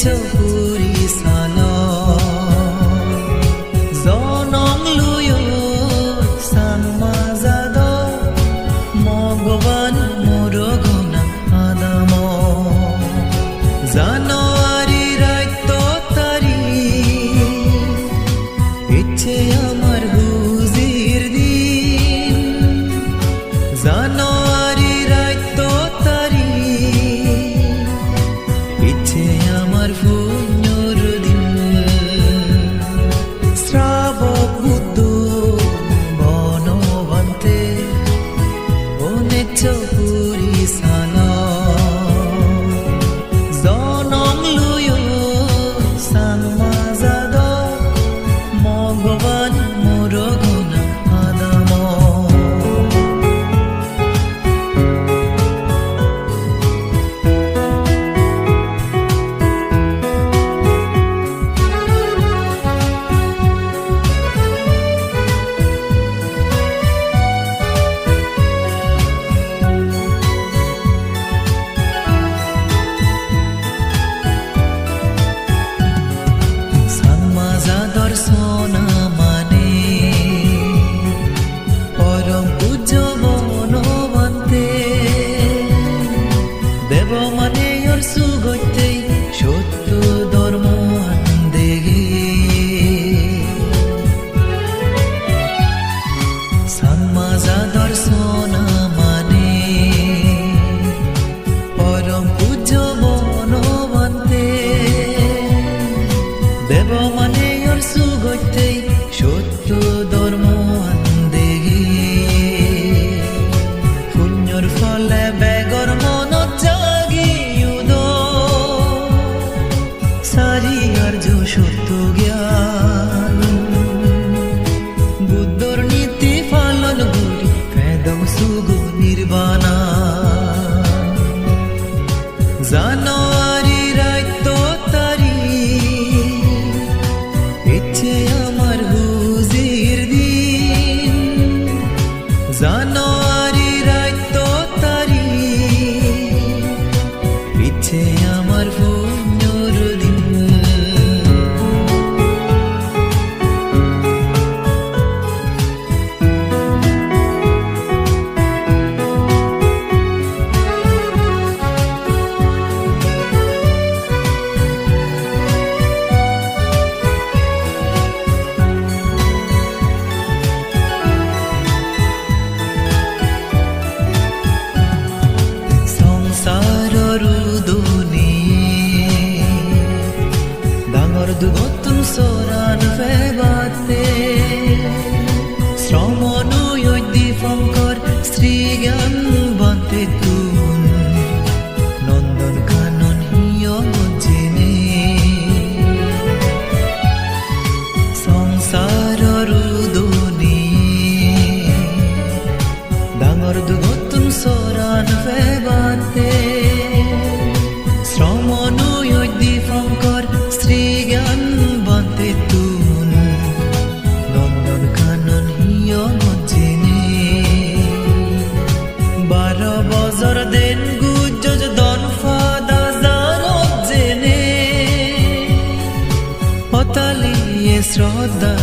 চুরি সান সান মাজাদ মগবান মোরগ রোজা দর্শন মানে। পরম পূজ্য বনবন্তে দেব মানে ওর সুগত্যেই সত্য ধর্ম আনন্দেগে সাম্মাজা দর্শন মানে। পরম পূজ্য বনবন্তে দেব মানে গড়তেই সত্য দুগো তুম সোরান ফেবাতে শ্রমণ দীপঙ্কর শ্রী জ্ঞান বাতে তুন নন্দন কানন হিয় জেনে। সংসার রুদনি ডাঙর দুগো তুম সোরান ফেবাতে your love